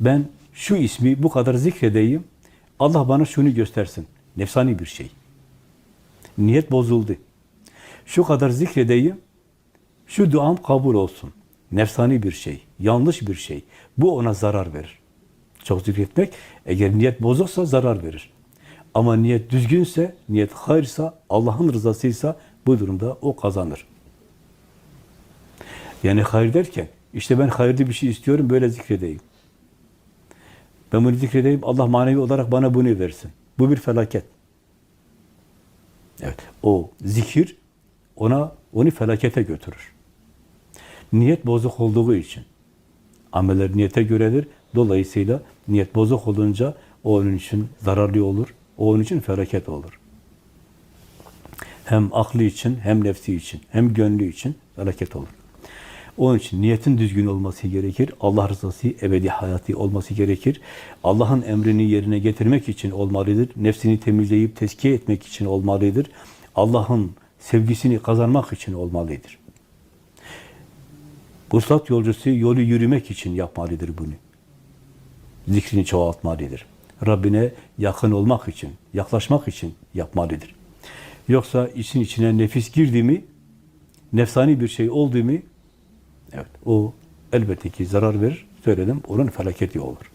Ben şu ismi bu kadar zikredeyim, Allah bana şunu göstersin. Nefsani bir şey. Niyet bozuldu. Şu kadar zikredeyim, şu duam kabul olsun. Nefsani bir şey, yanlış bir şey. Bu ona zarar verir. Çok zikretmek, eğer niyet bozuksa zarar verir. Ama niyet düzgünse, niyet hayırsa, Allah'ın rızasıysa bu durumda o kazanır. Yani hayır derken, işte ben hayırlı bir şey istiyorum, böyle zikredeyim. Ben bunu zikredeyim, Allah manevi olarak bana bunu versin. Bu bir felaket. Evet, o zikir ona onu felakete götürür. Niyet bozuk olduğu için. Ameller niyete göredir. Dolayısıyla niyet bozuk olunca o onun için zararlı olur. O onun için felaket olur. Hem aklı için, hem nefsi için, hem gönlü için felaket olur. Onun için niyetin düzgün olması gerekir. Allah rızası ebedi hayatı olması gerekir. Allah'ın emrini yerine getirmek için olmalıdır. Nefsini temizleyip tezkiye etmek için olmalıdır. Allah'ın sevgisini kazanmak için olmalıdır. Vuslat yolcusu yolu yürümek için yapmalıdır bunu. Zikrini çoğaltmalıdır. Rabbine yakın olmak için, yaklaşmak için yapmalıdır. Yoksa işin içine nefis girdi mi, nefsani bir şey oldu mu, evet o elbette ki zarar verir, söyledim, onun felaketi olur.